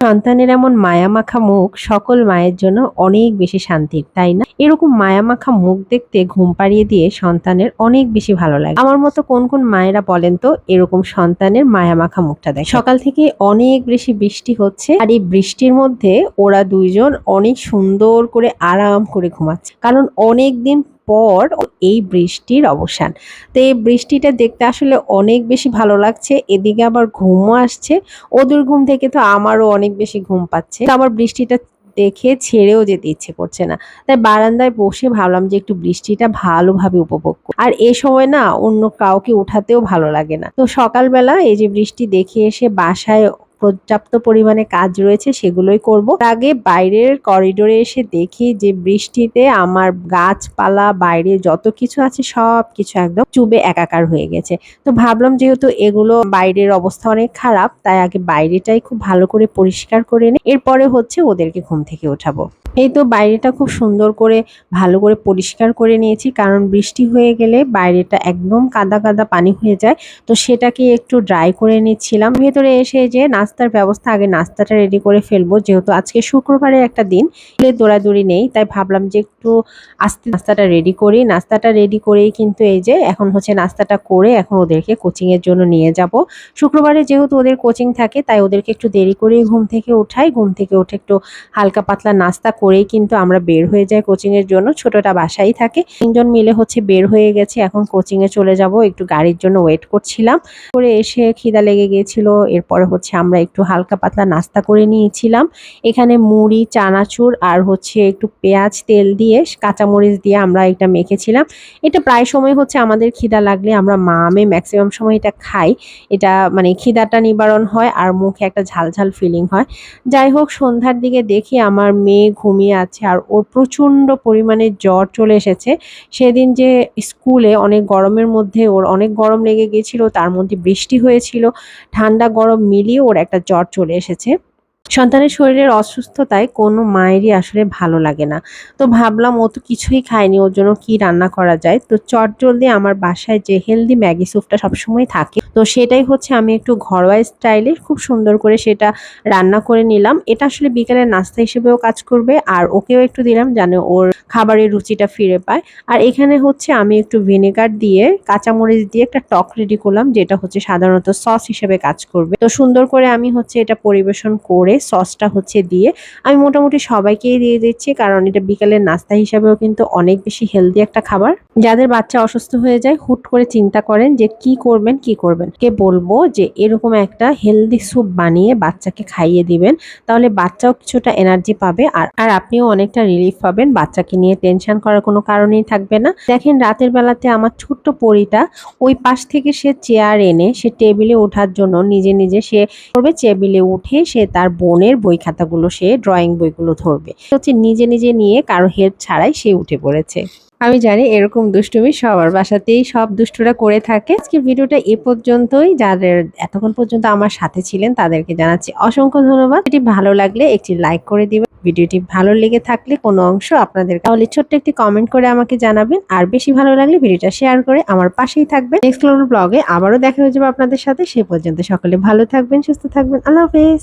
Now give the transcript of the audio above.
সন্তানের এমন মায়ামাখা মুখ সকল মায়ের জন্য অনেক বেশি শান্তির, তাই না? এরকম মায়ামাখা মুখ দেখতে ঘুম পাড়িয়ে দিয়ে সন্তানের অনেক বেশি ভালো লাগে। আমার মতো কোন কোন মায়েরা বলেন তো, এরকম সন্তানের মায়ামাখা মুখটা দেয় সকাল থেকে অনেক বেশি বৃষ্টি হচ্ছে আর এই বৃষ্টির মধ্যে ওরা দুইজন অনেক সুন্দর করে আরাম করে ঘুমাচ্ছে। কারণ অনেক দিন পর এই বৃষ্টির অবসান। তো এই বৃষ্টিটা দেখতে আসলে অনেক বেশি ভালো লাগছে, এদিকে আবার ঘুমও আসছে। ওদের ঘুম থেকে তো আমারও অনেক বেশি ঘুম পাচ্ছে। তো আমার বৃষ্টিটা দেখে ছেড়েও যেতে ইচ্ছে করছে না। তাই বারান্দায় বসে ভাবলাম যে একটু বৃষ্টিটা ভালোভাবে উপভোগ করি। আর এ সময় না অন্য কাউকে উঠাতেও ভালো লাগে না। তো সকালবেলা এই যে বৃষ্টি দেখে এসে বাসায় পর্যাপ্ত পরিমাণে কাজ রয়েছে, সেগুলোই করব। আগে বাইরের করিডোরে এসে দেখি যে বৃষ্টিতে আমার গাছপালা, বাইরে যত কিছু আছে সব কিছু একদম চুবে একাকার হয়ে গেছে। তো ভাবলাম যেহেতু এগুলো বাইরের অবস্থা অনেক খারাপ, তাই আগে বাইরেটাই খুব ভালো করে পরিষ্কার করে নিই। এরপরে হচ্ছে ওদেরকে ঘুম থেকে ওঠাবো। এই তো বাইরেটা খুব সুন্দর করে, ভালো করে পরিষ্কার করে নিয়েছি। কারণ বৃষ্টি হয়ে গেলে বাইরেটা একদম কাদা কাদা পানি হয়ে যায়। তো সেটাকে একটু ড্রাই করে নিচ্ছিলাম। ভেতরে এসে যে নাস্তার ব্যবস্থা, আগে নাস্তাটা রেডি করে ফেলব। যেহেতু আজকে শুক্রবারে একটা দিন দৌড়াদৌড়ি নেই। তাই ভাবলাম যে একটু আস্তে নাস্তাটা রেডি করি। নাস্তাটা রেডি করেই কিন্তু এই যে এখন হচ্ছে নাস্তাটা করে এখন ওদেরকে কোচিং এর জন্য নিয়ে যাব। শুক্রবারে যেহেতু ওদের কোচিং থাকে, তাই ওদেরকে একটু দেরি করেই ঘুম থেকে উঠাই। ঘুম থেকে উঠে একটু হালকা পাতলা নাস্তা করেই কিন্তু আমরা বের হয়ে যাই কোচিং এর জন্য। ছোটটা বাসাই থাকে। তিনজন মিলে হচ্ছে বের হয়ে গেছে। এখন কোচিং এ চলে যাব। একটু গাড়ির জন্য ওয়েট করছিলাম। করে এসে খিদা লেগে গিয়েছিল এরপরে হচ্ছে আমরা একটু হালকা পাতলা নাস্তা করে নিয়েছিলাম। এখানে মুড়ি, চানাচুর আর হচ্ছে একটু পেঁয়াজ, তেল দিয়ে কাঁচামরিচ দিয়ে আমরা এটা মেখেছিলাম। এটা প্রায় সময় হচ্ছে আমাদের খিদা লাগলে আমরা মামে ম্যাক্সিমাম সময় এটা খাই। এটা মানে খিদাটা নিবারণ হয় আর মুখে একটা ঝাল ঝাল ফিলিং হয়। যাই হোক, সন্ধ্যার দিকে দেখি আমার মেয়ে ঘুমিয়ে আছে আর ওর প্রচণ্ড পরিমাণে জ্বর চলে এসেছে। সেদিন যে স্কুলে অনেক গরমের মধ্যে ওর অনেক গরম লেগে গেছিল তার মধ্যে বৃষ্টি হয়েছিল, ঠান্ডা গরম মিলিয়ে ওর একটা জ্বর চলে এসেছে। সন্তানের শরীরের অসুস্থতায় কোনো মায়েরই আসলে ভালো লাগে না। তো ভাবলাম ও তো কিছুই খায়নি, ওর জন্য কি রান্না করা যায়? তো চট জলদি আমার বাসায় যে হেলদি ম্যাগি স্যুপটা সবসময় থাকে, তো সেটাই হচ্ছে আমি একটু ঘরোয়া স্টাইলে খুব সুন্দর করে সেটা রান্না করে নিলাম। এটা আসলে বিকেলের নাস্তা হিসেবেও কাজ করবে, আর ওকেও একটু দিলাম যেন ওর খাবারের রুচিটা ফিরে পায়। আর এখানে হচ্ছে আমি একটু ভিনেগার দিয়ে, কাঁচামরিচ দিয়ে একটা টক রেডি করলাম, যেটা হচ্ছে সাধারণত সস হিসেবে কাজ করবে। তো সুন্দর করে আমি হচ্ছে এটা পরিবেশন করে সসটা হচ্ছে দিয়ে আমি মোটামুটি সবাইকেই দিয়ে দিচ্ছি, কারণ এটা বিকালের নাস্তা হিসাবেও কিন্তু অনেক বেশি হেলদি একটা খাবার। যাদের বাচ্চা অসুস্থ হয়ে যায়, হুট করে চিন্তা করেন যে কি করবেন কি করবেন। কে বলব যে এরকম একটা হেলদি স্যুপ বানিয়ে বাচ্চাকে খাইয়ে দিবেন, তাহলে বাচ্চাও কিছুটা এনার্জি পাবে আর আর আপনিও অনেকটা রিলিফ পাবেন। বাচ্চাকে নিয়ে টেনশন করার কোনো কারণেই থাকবে না। দেখেন রাতের বেলাতে আমার ছোট্ট পরিটা ওই পাশ থেকে সে চেয়ার এনে সে টেবিলে ওঠার জন্য নিজে নিজে সে করবে টেবিলে উঠে সে তার বোনের বই খাতাগুলো, সে ড্রয়িং বইগুলো ধরবে। হচ্ছে নিজে নিজে নিয়ে কারও হেল্প ছাড়াই সে উঠে পড়েছে। আমি জানি এরকম দুষ্টুমি সবার বাসাতেই সব দুষ্টুরা করে থাকে। আজকে ভিডিওটা এ পর্যন্তই। যাদের এতক্ষণ পর্যন্ত আমার সাথে ছিলেন, তাদেরকে জানাচ্ছি অসংখ্য ধন্যবাদ। এটি ভালো লাগলে একটি লাইক করে দিবেন। ভিডিওটি ভালো লেগে থাকলে কোনো অংশ আপনাদের তাহলে ছোট্ট একটি কমেন্ট করে আমাকে জানাবেন। আর বেশি ভালো লাগলে ভিডিওটা শেয়ার করে আমার পাশেই থাকবেন। নেক্সট ব্লগে আবারও দেখা হয়ে যাবে আপনাদের সাথে। সে পর্যন্ত সকলে ভালো থাকবেন, সুস্থ থাকবেন। আল্লাহ হাফেজ।